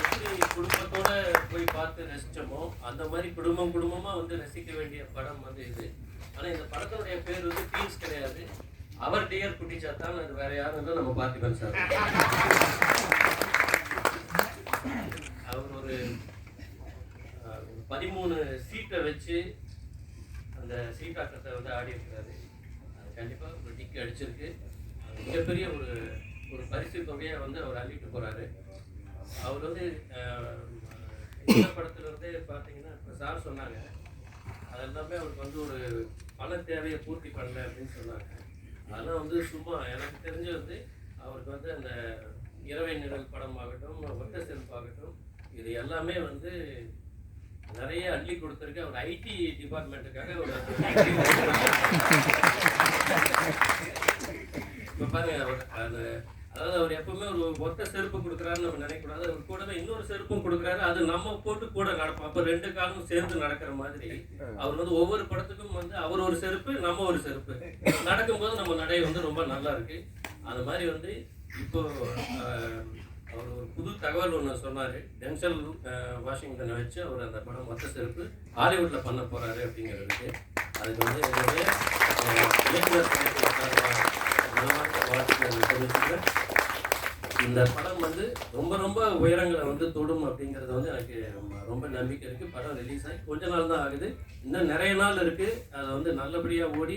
எப்படி குடும்பத்தோட போய் பார்த்து ரசிச்சோமோ அந்த மாதிரி குடும்பம் குடும்பமா வந்து ரசிக்க வேண்டிய படம் வந்து இது. ஆனா இந்த படத்தினுடைய பேர் வந்து டீன்ஸ் கிடையாது. அவர் டியர் குட்டிச்சாத்தான் அது வேற யாரும் இல்லை நம்ம பார்த்திபன் சார். அவர் ஒரு பதிமூணு சீட்டை வச்சு அந்த சீட்டாட்டத்தை வந்து ஆடி இருக்கிறாரு அது கண்டிப்பாக ஒரு டிக் அடிச்சிருக்கு. மிகப்பெரிய ஒரு ஒரு பரிசு தொகையை வந்து அவர் அள்ளிட்டு போகிறாரு அவர் வந்து இந்த படத்துல வந்து பார்த்தீங்கன்னா இப்போ சார் சொன்னாங்க. அது எல்லாமே அவருக்கு வந்து ஒரு பண தேவையை பூர்த்தி பண்ணல அப்படின்னு சொன்னாங்க. அதெல்லாம் வந்து சும்மா எனக்கு தெரிஞ்சு வந்து அவருக்கு வந்து அந்த இரவை நிழல் படமாகட்டும் ஒத்த செல்பாகட்டும் இது எல்லாமே வந்து நிறைய அள்ளி கொடுத்துருக்கு. அவர் ஐடி டிபார்ட்மெண்ட்டுக்காக ஒரு இப்போ பாருங்க அவர் அந்த அதாவது அவர் எப்பவுமே ஒரு ஒத்த செருப்பு கொடுக்குறாருன்னு நம்ம நினைக்கக்கூடாது அவர் கூடவே இன்னொரு செருப்பும் கொடுக்குறாரு. அது நம்ம போட்டு கூட நடப்போம். அப்போ ரெண்டு காலும் சேர்ந்து நடக்கிற மாதிரி. அவர் வந்து ஒவ்வொரு படத்துக்கும் வந்து அவர் ஒரு செருப்பு நம்ம ஒரு செருப்பு. நடக்கும்போது நம்ம நடை வந்து ரொம்ப நல்லா இருக்கு. அது மாதிரி வந்து இப்போ அவர் ஒரு புது தகவல் ஒன்று சொன்னார். டென்சல் வாஷிங்டனை வச்சு அவர் அந்த படம் மொத்த செருப்பு ஹாலிவுட்டில் பண்ண போகிறாரு அப்படிங்கிறதுக்கு. அதுக்கு வந்து என்னுடைய இயக்குனர் வாழ்த்துக்கள் தெரிவிச்சுக்கிறேன். இந்த படம் வந்து ரொம்ப ரொம்ப உயரங்களை வந்து தொடும் அப்படிங்கிறது வந்து எனக்கு ரொம்ப- ரொம்ப நம்பிக்கை இருக்கு. படம் ரிலீஸ் ஆகி கொஞ்ச நாள் தான் ஆகுது. இன்னும் நிறைய நாள் இருக்கு. அதை வந்து நல்லபடியா ஓடி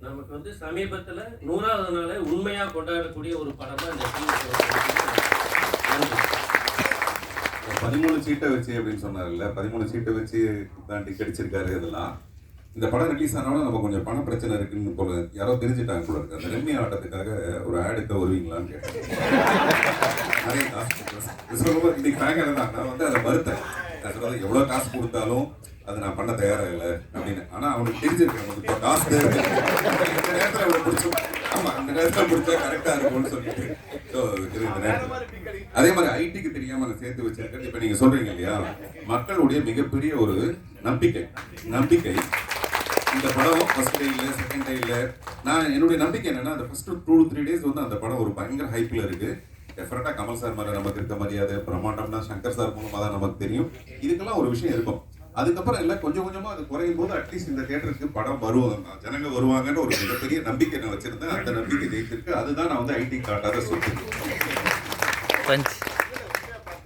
நமக்கு வந்து சமீபத்தில் நூறாவது நாளை உண்மையாக கொண்டாடக்கூடிய ஒரு படமா இந்த பதிமூணு சீட்டை வச்சு அப்படின்னு சொன்னார்ல. பதிமூணு சீட்டை வச்சு தான் டிக்கெட் அடிச்சிருக்காரு இதெல்லாம். இந்த படம் ரிலீஸ் ஆனாலும் நம்ம கொஞ்சம் பண பிரச்சனை இருக்குன்னு போல யாரோ தெரிஞ்சுட்டாங்க போல இருக்கு. அந்த ரெம்மி ஆட்டத்துக்காக ஒரு ஆட் எடுத்து வருவீங்களான்னு கேட்டேன். நிறைய காசு சொல்லும்போது இன்னைக்கு பேங்கர் தான். நான் வந்து அதை மறுத்தேன். எவ்வளோ காசு கொடுத்தாலும் அது நான் பண்ண தயாராக இல்லை அப்படின்னு. ஆனால் அவனுக்கு தெரிஞ்சிருக்கு நமக்கு இப்போ காசு தேவை. இந்த நேரத்தில் அவனை பிடிச்சோம் ஆமாம் அந்த நேரத்தில் பிடிச்சா கரெக்டாக இருக்கும்னு சொல்லிட்டு. இந்த நேரத்தில். அதே மாதிரி ஐடிக்கு தெரியாமல் நான் சேர்த்து வச்சிருக்கேன் இப்போ நீங்கள் சொல்கிறீங்க இல்லையா? மக்களுடைய மிகப்பெரிய ஒரு நம்பிக்கை. நம்பிக்கை. இந்த படம் ஃபர்ஸ்ட் டே இல்லை செகண்ட் டே இல்லை. நான் என்னுடைய நம்பிக்கை என்னன்னா அந்த ஃபர்ஸ்ட் டூ த்ரீ டேஸ் வந்து அந்த படம் ஒரு பயங்கர ஹைப்பில் இருக்குது டெஃபரெண்டாக கமல் சார் மாதிரி நமக்கு இருக்க மரியாதை பிரம்மாண்டம்னா சங்கர் சார் மூலமாக தான் நமக்கு தெரியும். இதுக்கெல்லாம் ஒரு விஷயம் இருக்கும். அதுக்கப்புறம் எல்லாம் கொஞ்சம் கொஞ்சமாக அது குறையும் போது அட்லீஸ்ட் இந்த தேட்டருக்கு படம் வருவாங்க ஜனங்க வருவாங்கன்னு ஒரு மிகப்பெரிய நம்பிக்கை நான் வச்சுருந்தேன். அந்த நம்பிக்கை ஜெயித்திருக்கு அதுதான் நான் வந்து ஐடி காட்டாத சொல்லியிருக்கேன்